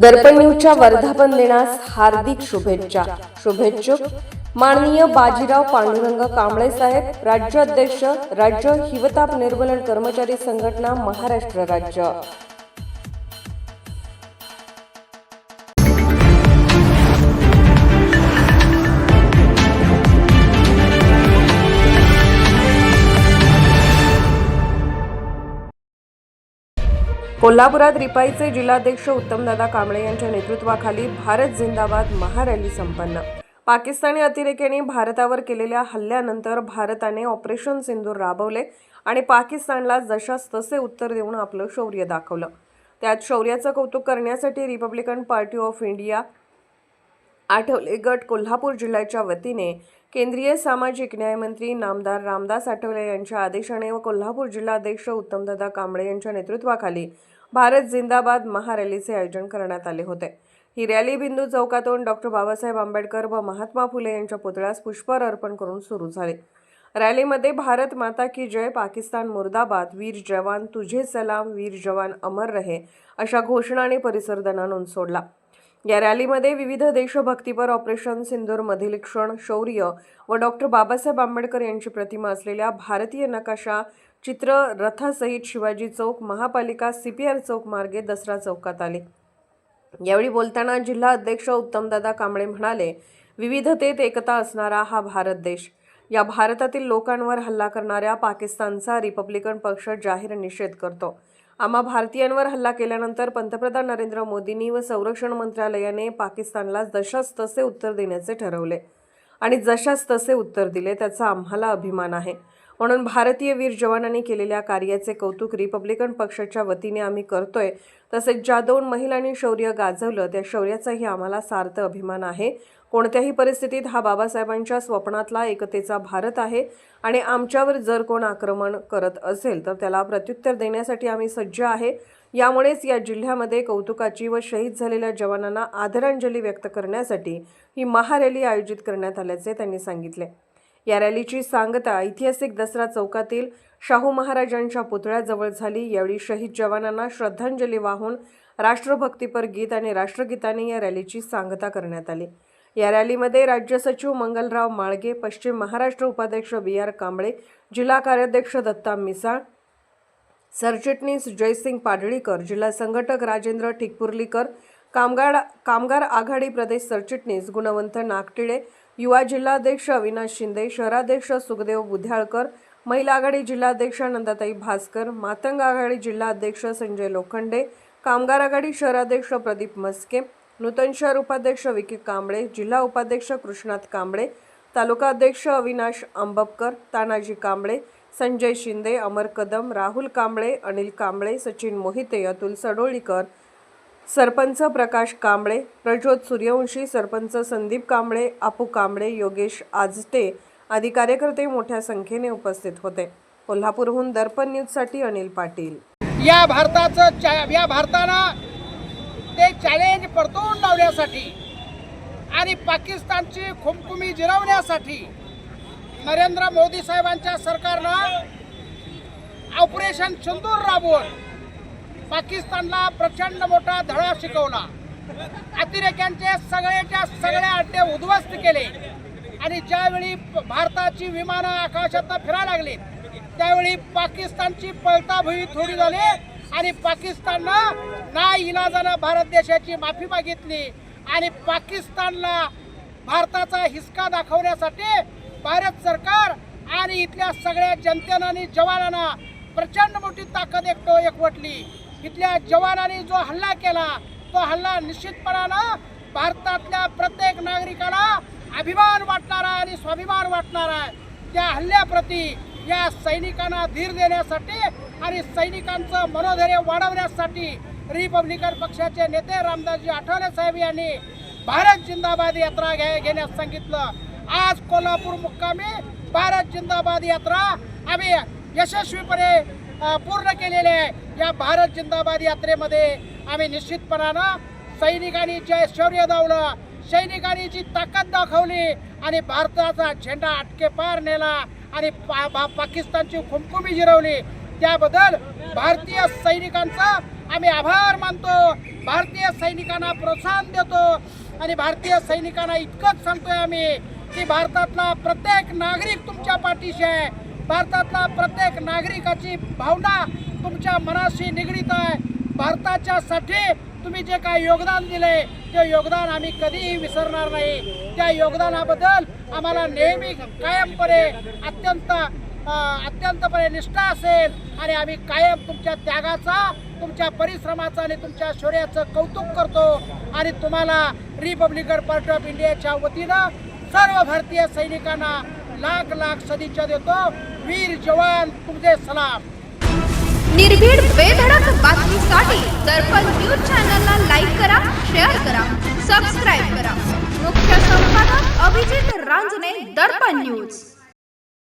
दर्पण न्यूजच्या वर्धापन दिनास हार्दिक शुभेच्छा. शुभेच्छुक माननीय बाजीराव पांडुरंग कांबळे साहेब राज्य अध्यक्ष राज्य हिवताप निर्मूलन कर्मचारी संघटना महाराष्ट्र राज्य. कोल्हापुरात रिपाईचे जिल्हाध्यक्ष उत्तमदादा कांबळे यांच्या नेतृत्वाखाली भारत जिंदाबाद महारॅली संपन्न. पाकिस्तानी अतिरेक्यांनी भारतावर केलेल्या हल्ल्यानंतर भारताने ऑपरेशन सिंदूर राबवले आणि पाकिस्तानला जशास तसे उत्तर देऊन आपलं शौर्य दाखवलं. त्यात शौर्याचं कौतुक करण्यासाठी Republican Party of India Athawale गट कोल्हापूर जिल्ह्याच्या वतीने केंद्रीय सामाजिक न्यायमंत्री नामदार रामदास आठवले यांच्या आदेशाने व कोल्हापूर जिल्हाध्यक्ष उत्तमदादा कांबळे यांच्या नेतृत्वाखाली भारत जिंदाबाद महारॅलीचे आयोजन करण्यात आले होते. ही रॅली बिंदू चौकातून डॉक्टर बाबासाहेब आंबेडकर व महात्मा फुले यांच्या पुतळ्यास पुष्पहार अर्पण करून सुरू झाले. रॅलीमध्ये भारत माता की जय पाकिस्तान मुर्दाबाद वीर जवान तुझे सलाम वीर जवान अमर रहे अशा घोषणाने परिसर दणानून सोडला. या रॅलीमध्ये विविध देशभक्तीपर ऑपरेशन सिंदूरमधील क्षण शौर्य व डॉक्टर बाबासाहेब आंबेडकर यांची प्रतिमा असलेल्या भारतीय नकाशा चित्र रथासहित शिवाजी चौक महापालिका सी पी आर चौक मार्गे दसरा चौकात आले. यावेळी बोलताना जिल्हा अध्यक्ष उत्तमदादा कांबळे म्हणाले विविधतेत एकता असणारा हा भारत देश. या भारतातील लोकांवर हल्ला करणाऱ्या पाकिस्तानचा रिपब्लिकन पक्ष जाहीर निषेध करतो. आम्हा भारतीयांवर हल्ला केल्यानंतर पंतप्रधान नरेंद्र मोदींनी व संरक्षण मंत्रालयाने पाकिस्तानला जशास तसे उत्तर देण्याचे ठरवले. आणि जशास तसे उत्तर दिले त्याचा आम्हाला अभिमान आहे. म्हणून भारतीय वीर जवानांनी केलेल्या कार्याचे कौतुक रिपब्लिकन पक्षाच्या वतीने आम्ही करतोय. तसेच ज्या दोन महिलांनी शौर्य गाजवलं त्या शौर्याचाही आम्हाला सार्थ अभिमान आहे. कोणत्याही परिस्थितीत हा बाबासाहेबांच्या स्वप्नातला एकतेचा भारत आहे आणि आमच्यावर जर कोण आक्रमण करत असेल तर त्याला प्रत्युत्तर देण्यासाठी आम्ही सज्ज आहे. यामुळेच या जिल्ह्यामध्ये कौतुकाची व शहीद झालेल्या जवानांना आदरांजली व्यक्त करण्यासाठी ही महारॅली आयोजित करण्यात आल्याचे त्यांनी सांगितले. या रॅलीची सांगता ऐतिहासिक दसरा चौकातील शाहू महाराजांच्या पुतळ्याजवळ झाली. यावेळी शहीद जवानांना श्रद्धांजली वाहून राष्ट्रभक्तीपर गीत आणि राष्ट्रगीताने या रॅलीची सांगता करण्यात आली. या रॅलीमध्ये राज्य सचिव मंगलराव माळगे पश्चिम महाराष्ट्र उपाध्यक्ष बी आर कांबळे जिल्हा कार्याध्यक्ष दत्ता मिसाळ सरचिटणीस जयसिंग पाडळीकर जिल्हा संघटक राजेंद्र ठिकपुर्लीकर कामगार कामगार आघाडी प्रदेश सरचिटणीस गुणवंत नागटिळे युवा जिल्हाध्यक्ष अविनाश शिंदे शहराध्यक्ष सुखदेव बुध्याळकर महिला आघाडी जिल्हाध्यक्ष नंदाताई भास्कर मातंग आघाडी जिल्हाध्यक्ष संजय लोखंडे कामगार आघाडी शहराध्यक्ष प्रदीप मस्के नूतन शहर उपाध्यक्ष विकी कांबळे जिल्हा उपाध्यक्ष कृष्णात कांबळे तालुका अध्यक्ष अविनाश आंबपकर तानाजी कांबळे संजय शिंदे अमर कदम राहुल कांबळे अनिल कांबळे सचिन मोहिते अतुल सडोळीकर सरपंच प्रकाश कांबळे प्रज्योत सूर्यवंशी सरपंच संदीप कांबळे आपू कांबळे योगेश आजटे आदी कार्यकर्ते मोठ्या संख्येने उपस्थित होते. कोल्हापूरहून दर्पण न्यूजसाठी अनिल पाटील. या भारताचं चा- या भारताला ते चॅलेंज परतवून लावण्यासाठी आणि पाकिस्तानची खुमखुमी जिरवण्यासाठी नरेंद्र मोदी साहेबांच्या सरकारनं ऑपरेशन सिंदूर राबवून पाकिस्तानला प्रचंड मोठा धडा शिकवला. अतिरेक्यांचे सगळ्याच्या सगळे अड्डे उद्ध्वस्त केले. आणि ज्यावेळी प- भारताची विमानं आकाशात फिरायला लागली त्यावेळी पाकिस्तानची पळताभुई थोडी झाली आणि पाकिस्ताननं ना इलाजानं भारत देशाची माफी मागितली. आणि पाकिस्तानला भारताचा हिसका दाखवण्यासाठी भारत सरकार आणि इथल्या सगळ्या जनतेनं आणि जवानांना प्रचंड मोठी ताकद एकटो एकवटली. इथल्या जवानांनी जो हल्ला केला तो हल्ला निश्चितपणानं भारतातल्या प्रत्येक नागरिकाला अभिमान वाटणारा आणि स्वाभिमान वाटणारा आहे. त्या हल्ल्याप्रती या सैनिकांना धीर देण्यासाठी आणि सैनिकांचं मनोधैर्य वाढवण्यासाठी रिपब्लिकन पक्षाचे नेते रामदासजी आठवले साहेब यांनी भारत जिंदाबाद यात्रा घ्या घेण्यास सांगितलं. आज कोल्हापूर मुक्कामी भारत जिंदाबाद यात्रा. आम्ही यशस्वीपणे पूर्ण केलेले आहे. या भारत जिंदाबाद यात्रेमध्ये आम्ही निश्चितपणानं सैनिकांनी जे शौर्य दावलं सैनिकांनी जी ताकद दाखवली आणि भारताचा झेंडा अटके पार नेला आणि पा, पा, पाकिस्तानची खुमखुमी जिरवली. त्याबद्दल भारतीय सैनिकांचा आम्ही आभार मानतो. भारतीय सैनिकांना प्रोत्साहन देतो आणि भारतीय सैनिकांना इतकंच सांगतोय आम्ही की भारतातला प्रत्येक नागरिक तुमच्या पाठीशी आहे. भारतातला प्रत्येक नागरिकाची भावना तुमच्या मनाशी निगडीत आहे. भारताच्यासाठी तुम्ही जे काही योगदान दिले ते योगदान आम्ही कधीही विसरणार नाही. त्या योगदानाबद्दल आम्हाला नेहमी कायमपणे अत्यंत अत्यंतपणे निष्ठा असेल आणि आम्ही कायम तुमच्या त्यागाचा तुमच्या परिश्रमाचा आणि तुमच्या शौर्याचं कौतुक करतो. आणि तुम्हाला रिपब्लिकन पार्टी ऑफ इंडियाच्या वतीनं सर्व भारतीय सैनिकांना लाख लाख सदिच्छा देतो. वीर जवान तुमचे सलाम. निर्भीड बेधडक बातमीसाठी दर्पण न्यूज चॅनलला लाईक करा शेअर करा सबस्क्राईब करा. मुख्य संपादक अभिजित रांजणे दर्पण न्यूज.